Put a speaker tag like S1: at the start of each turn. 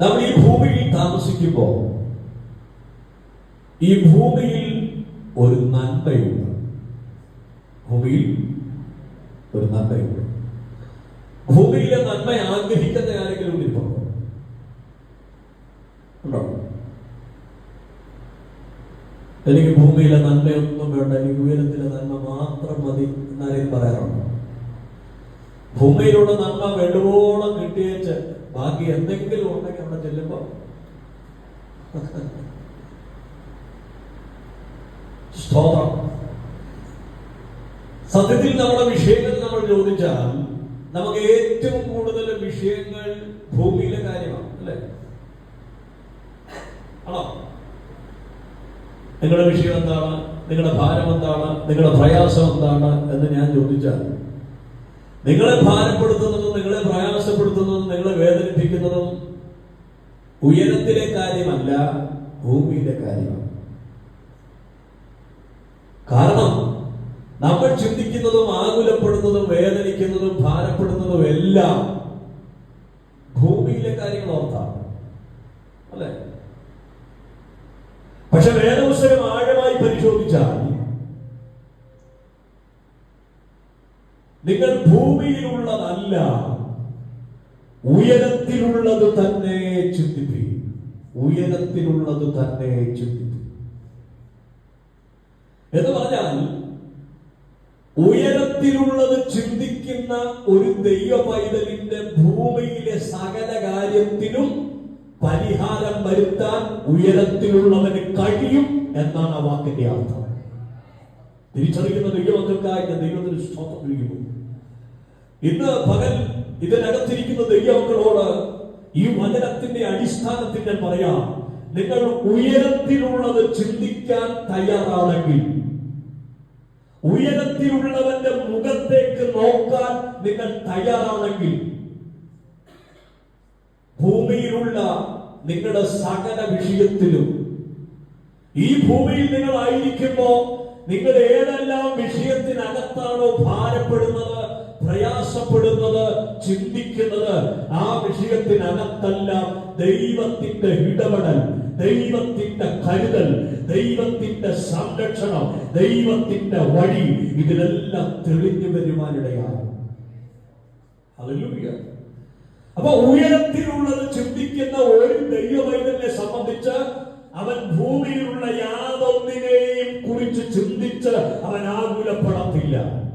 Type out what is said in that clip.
S1: നമ്മൾ ഈ ഭൂമിയിൽ താമസിക്കുമ്പോൾ ഈ ഭൂമിയിൽ ഒരു നന്മയുണ്ട്. ഭൂമിയിൽ ഒരു നന്മയുണ്ട്. ഭൂമിയിലെ നന്മ ആഗ്രഹിക്കുന്ന ആരെങ്കിലും ഉണ്ടിപ്പോ ഉണ്ടോ? എനിക്ക് ഭൂമിയിലെ നന്മയൊന്നും വേണ്ട എനിക്ക് ഉയരത്തിലെ നന്മ മാത്രം മതി എന്നാരെയും പറയാറുണ്ടോ? ഭൂമിയിലുള്ള നന്മ വെള്ളുവോളം കിട്ടിയേച്ച് ബാക്കി എന്തെങ്കിലും ഉണ്ടെങ്കിൽ അവിടെ ചെല്ലുമ്പോ. സ്തോത്രം. സത്യത്തിൽ നമ്മുടെ വിഷയങ്ങൾ നമ്മൾ ചോദിച്ചാൽ നമുക്ക് ഏറ്റവും കൂടുതൽ വിഷയങ്ങൾ ഭൂമിയിലെ കാര്യമാണ് അല്ലെ? ആണോ? നിങ്ങളുടെ വിഷയം എന്താണ്? നിങ്ങളുടെ ഭാരം എന്താണ്? നിങ്ങളുടെ പ്രയാസം എന്താണ്? എന്ന് ഞാൻ ചോദിച്ചാൽ നിങ്ങളെ ഭാരപ്പെടുത്തുന്നതും നിങ്ങളെ പ്രയാസപ്പെടുത്തുന്നതും നിങ്ങളെ വേദനിപ്പിക്കുന്നതും ഉയരത്തിലെ കാര്യമല്ല ഭൂമിയിലെ കാര്യമാണ്. കാരണം നമ്മൾ ചിന്തിക്കുന്നതും ആകുലപ്പെടുന്നതും വേദനിക്കുന്നതും ഭാരപ്പെടുന്നതും എല്ലാം ഭൂമിയിലെ കാര്യങ്ങൾ ഓർത്താണ്. അല്ലേ? പക്ഷെ വേദപുസ്തകം ആഴമായി പരിശോധിച്ചാൽ നിങ്ങൾ ഭൂമിയിലുള്ളതല്ല ഉയരത്തിലുള്ളത് തന്നെ ചിന്തിപ്പി. ഉയരത്തിലുള്ളത് തന്നെ ചിന്തിപ്പി. എന്ന് പറഞ്ഞാൽ ഉയരത്തിലുള്ളത് ചിന്തിക്കുന്ന ഒരു ദൈവ പൈതലിന്റെ ഭൂമിയിലെ സകല കാര്യത്തിനും പരിഹാരം വരുത്താൻ ഉയരത്തിലുള്ളവന് കഴിയും എന്നാണ് ആ വാക്കിന്റെ അർത്ഥം. തിരിച്ചറിയുന്ന ദൈവമക്കൾക്കായി ഞാൻ ദൈവത്തിന് സ്തോത്രം ചെയ്യുന്നു. ഇന്ന് പകൽ ഇതിനകത്തിരിക്കുന്ന ദൈവമക്കളോട് ഈ വചനത്തിന്റെ അടിസ്ഥാനത്തിൽ ഞാൻ പറയാം. നിങ്ങൾ ഉയരത്തിലുള്ളത് ചിന്തിക്കാൻ തയ്യാറാണെങ്കിൽ ഉയരത്തിലുള്ളവന്റെ മുഖത്തേക്ക് നോക്കാൻ നിങ്ങൾ തയ്യാറാണെങ്കിൽ ഭൂമിയിലുള്ള നിങ്ങളുടെ സകല വിഷയത്തിലും ഈ ഭൂമിയിൽ നിങ്ങൾ ആയിരിക്കുമ്പോ നിങ്ങൾ ഏതെല്ലാം വിഷയത്തിനകത്താണോ ഭാരപ്പെടുന്നത് പ്രയാസപ്പെടുന്നത് ചിന്തിക്കുന്നത് ആ വിഷയത്തിനകത്തെല്ലാം ദൈവത്തിന്റെ ഇടപെടൽ ദൈവത്തിന്റെ കരുതൽ ദൈവത്തിന്റെ സംരക്ഷണം ദൈവത്തിന്റെ വഴി. ഇതിലെല്ലാം തെളിഞ്ഞു വരുവാനിടയാണ് അപ്പൊ ഉയരത്തിലുള്ളത് ചിന്തിക്കുന്ന ഒരു ദൈവവൈദ്യനെ സംബന്ധിച്ച് അവൻ ഭൂമിയിലുള്ള ചിന്തിച്ച് അവൻ ആകുലപ്പെടത്തില്ല.